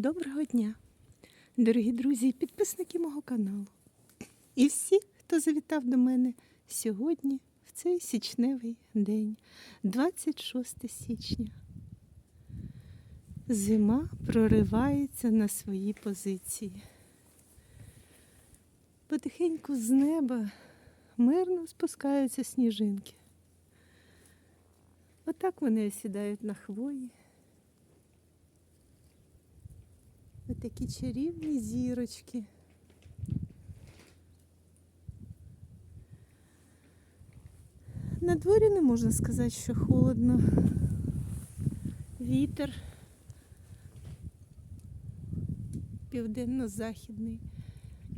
Доброго дня, дорогі друзі підписники мого каналу. І всі, хто завітав до мене сьогодні, в цей січневий день, 26 січня. Зима проривається на свої позиції. Потихеньку з неба мирно спускаються сніжинки. Отак вони осідають на хвої. Отакі чарівні зірочки. На дворі не можна сказати, що холодно. Вітер південно-західний.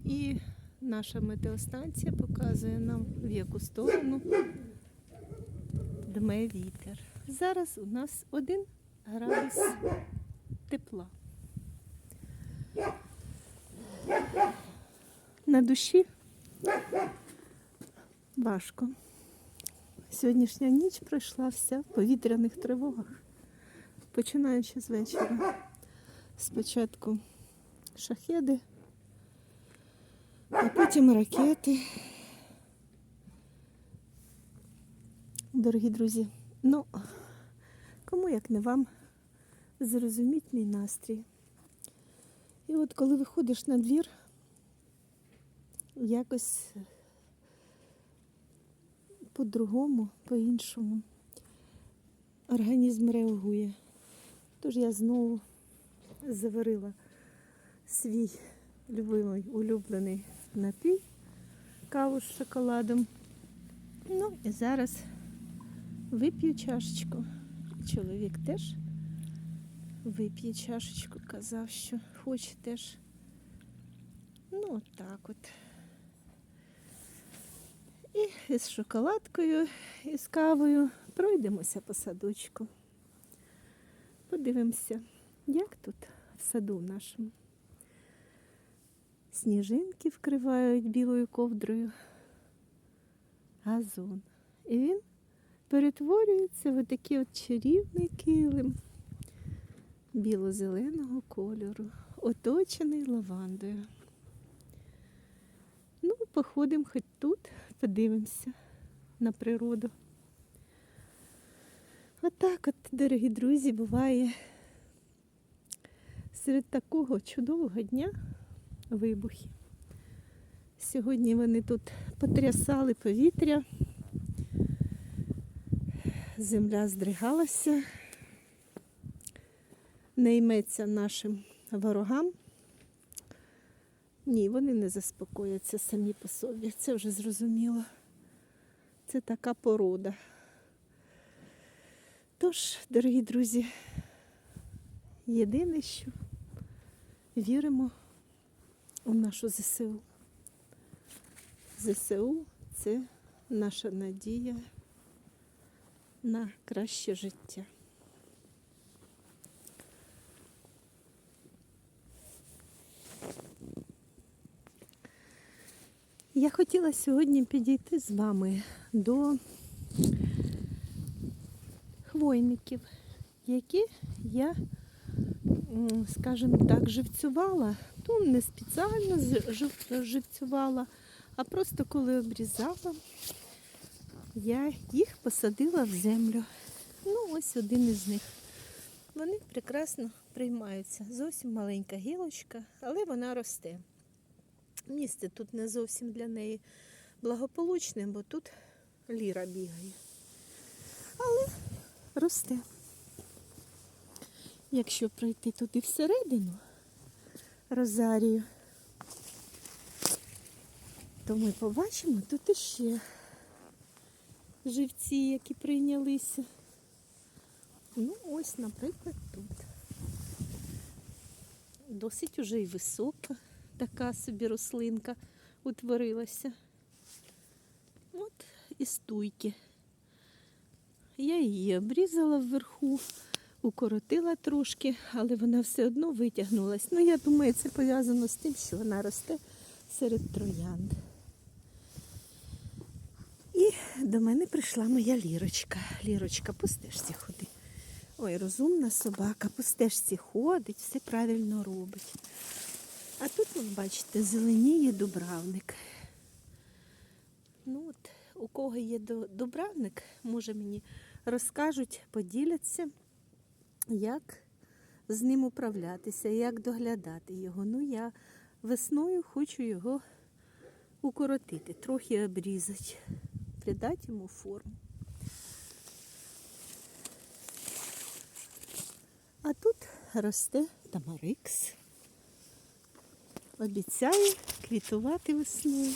І наша метеостанція показує нам, в яку сторону дме вітер. Зараз у нас один градус тепла. На душі важко. Сьогоднішня ніч пройшла вся в повітряних тривогах, починаючи з вечора. Спочатку шахеди, а потім ракети. Дорогі друзі, ну, кому як не вам, зрозуміть мій настрій. І от коли виходиш на двір, якось по-другому, по-іншому організм реагує. Тож я знову заварила свій любимий улюблений напій, каву з шоколадом. Ну і зараз вип'ю чашечку. Чоловік теж вип'є чашечку, казав, що хоче теж. Ну, от так от. І з шоколадкою, і з кавою пройдемося по садочку. Подивимося, як тут в саду нашому. Сніжинки вкривають білою ковдрою газон. І він перетворюється в такий от чарівний килим біло-зеленого кольору, оточений лавандою. Ну, походимо хоч тут, подивимося на природу. Отак от, дорогі друзі, буває серед такого чудового дня вибухи. Сьогодні вони тут потрясали повітря, земля здригалася, не йметься нашим ворогам. Ні, вони не заспокояться самі по собі. Це вже зрозуміло. Це така порода. Тож, дорогі друзі, єдине, що віримо у нашу ЗСУ. ЗСУ це наша надія на краще життя. Я хотіла сьогодні підійти з вами до хвойників, які я, скажімо так, живцювала. То не спеціально живцювала, а просто коли обрізала, я їх посадила в землю. Ну, ось один із них. Вони прекрасно приймаються. Зовсім маленька гілочка, але вона росте. Місце тут не зовсім для неї благополучне, бо тут ліра бігає. Але росте. Якщо пройти туди всередину розарію, то ми побачимо тут іще живці, які прийнялися. Ну, ось, наприклад, тут. Досить уже і висока така собі рослинка утворилася. От і стуйки. Я її обрізала вверху, укоротила трошки, але вона все одно витягнулась. Ну, я думаю, це пов'язано з тим, що вона росте серед троянд. І до мене прийшла моя лірочка. Лірочка, по стежці ходи. Ой, розумна собака, по стежці ходить, все правильно робить. А тут, ви бачите, зеленіє дубравник. Ну от, у кого є дубравник, може мені розкажуть, поділяться, як з ним управлятися, як доглядати його. Ну, я весною хочу його укоротити, трохи обрізати, придати йому форму. А тут росте тамарикс. Обіцяє квітувати весною.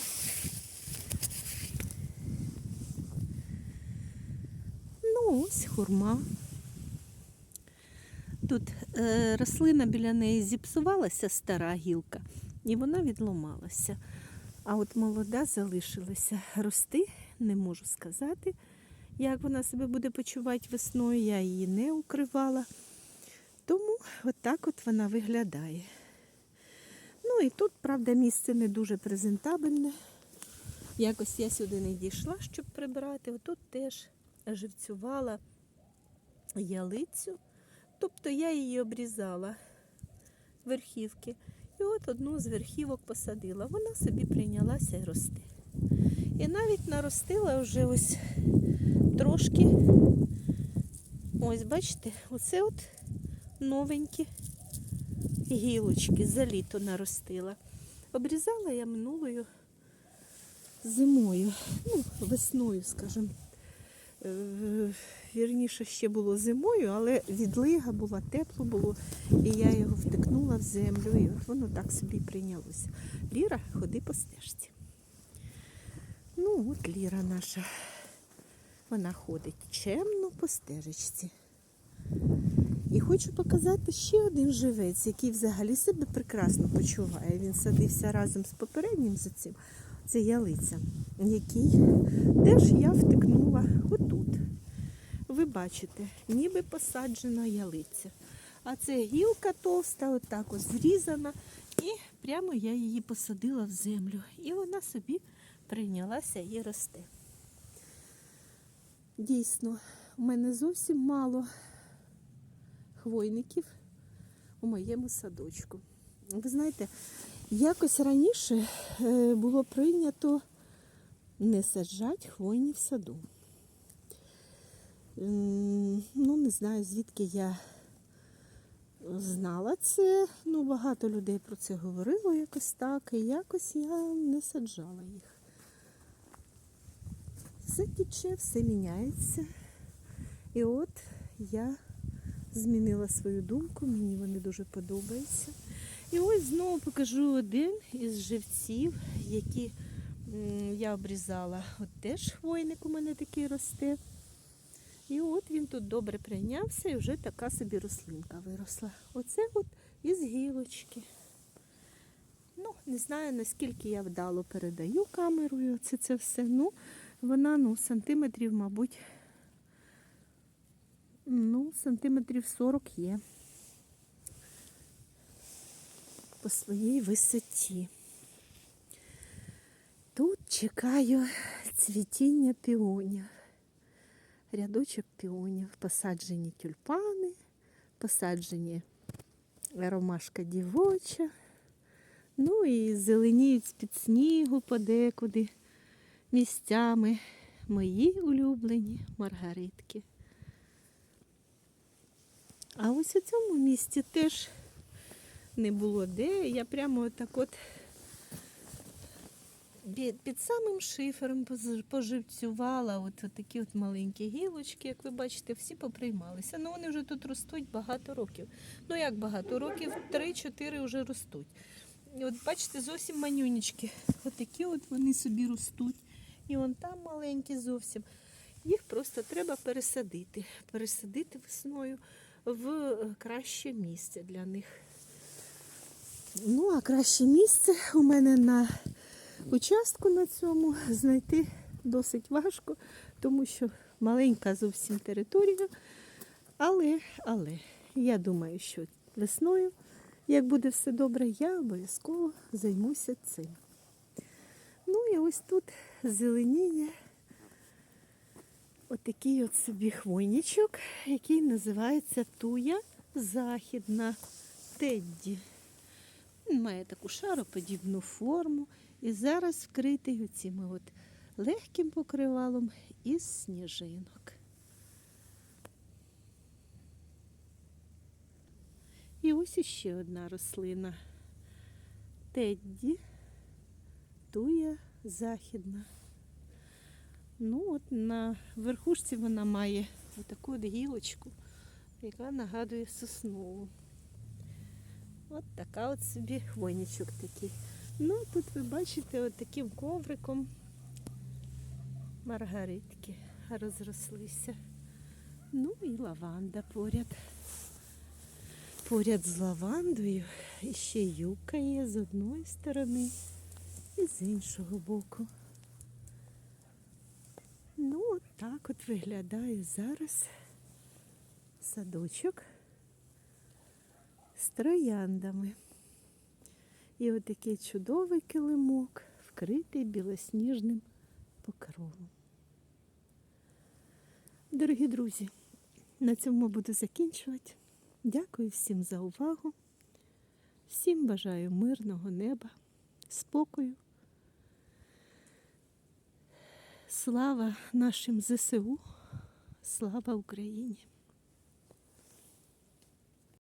Ну, ось хурма. Тут е, рослина біля неї зіпсувалася, стара гілка, і вона відломалася. А от молода залишилася рости, не можу сказати, як вона себе буде почувати весною. Я її не укривала. Тому отак от вона виглядає. Ну і тут, правда, місце не дуже презентабельне. Якось я сюди не дійшла, щоб прибрати. Отут теж живцювала ялицю. Тобто я її обрізала верхівки. І от одну з верхівок посадила. Вона собі прийнялася рости. І навіть наростила вже ось трошки. Ось, бачите, оце от новенькі гілочки за літо наростила. Обрізала я минулою зимою, ну, весною, скажімо. Е, Вірніше ще було зимою, але відлига була, тепло було, і я його втикнула в землю, і от воно так собі прийнялося. Ліра, ходи по стежці. Ну, от Ліра наша. Вона ходить чемно по стежечці. І хочу показати ще один живець, який взагалі себе прекрасно почуває. Він садився разом з попереднім за цим. Це ялиця, який теж я втикнула отут. Ви бачите, ніби посаджена ялиця. А це гілка товста, отак ось зрізана, і прямо я її посадила в землю. І вона собі прийнялася і росте. Дійсно, у мене зовсім мало хвойників у моєму садочку. Ви знаєте, якось раніше е, було прийнято не саджати хвойні в саду. Ну, не знаю, звідки я знала це. Ну, багато людей про це говорило якось так, і якось я не саджала їх. Все тіче, все міняється. І от я змінила свою думку, мені вони дуже подобаються. І ось знову покажу один із живців, які я обрізала. От теж хвойник у мене такий росте. І от він тут добре прийнявся і вже така собі рослинка виросла. Оце от із гілочки. Ну, не знаю, наскільки я вдало передаю камерою це, це все. Ну, вона ну, сантиметрів, мабуть, ну, сантиметрів 40 є по своїй висоті. Тут чекаю цвітіння піонів. Рядочок піонів, посаджені тюльпани, посаджені ромашка дівоча. Ну і зеленіють з-під снігу подекуди місцями мої улюблені маргаритки. А ось у цьому місці теж не було де. Я прямо так от під самим шифером поживцювала от такі от маленькі гілочки, як ви бачите, всі поприймалися. Ну вони вже тут ростуть багато років. Ну як багато років? Три-чотири вже ростуть. І от бачите, зовсім манюнічки. Отакі от вони собі ростуть. І вон там маленькі зовсім. Їх просто треба пересадити. Пересадити весною в е, краще місце для них. Ну, а краще місце у мене на участку на цьому знайти досить важко, тому що маленька зовсім територія. Але, але я думаю, що весною, як буде все добре, я обов'язково займуся цим. Ну і ось тут зеленіє Отакий от собі хвойничок, який називається Туя Західна Тедді. Він має таку шароподібну форму і зараз вкритий оцими от легким покривалом із сніжинок. І ось іще одна рослина. Тедді, туя західна. Ну, от на верхушці вона має отаку от гілочку, яка нагадує соснову. От така от собі хвойничок такий. Ну, тут ви бачите от таким ковриком маргаритки розрослися. Ну і лаванда поряд. Поряд з лавандою і ще юбка є з одної сторони і з іншого боку. Ну, от так от виглядає зараз садочок з трояндами. І отакий чудовий килимок, вкритий білосніжним покровом. Дорогі друзі, на цьому буду закінчувати. Дякую всім за увагу. Всім бажаю мирного неба, спокою. Слава нашим ЗСУ, слава Україні!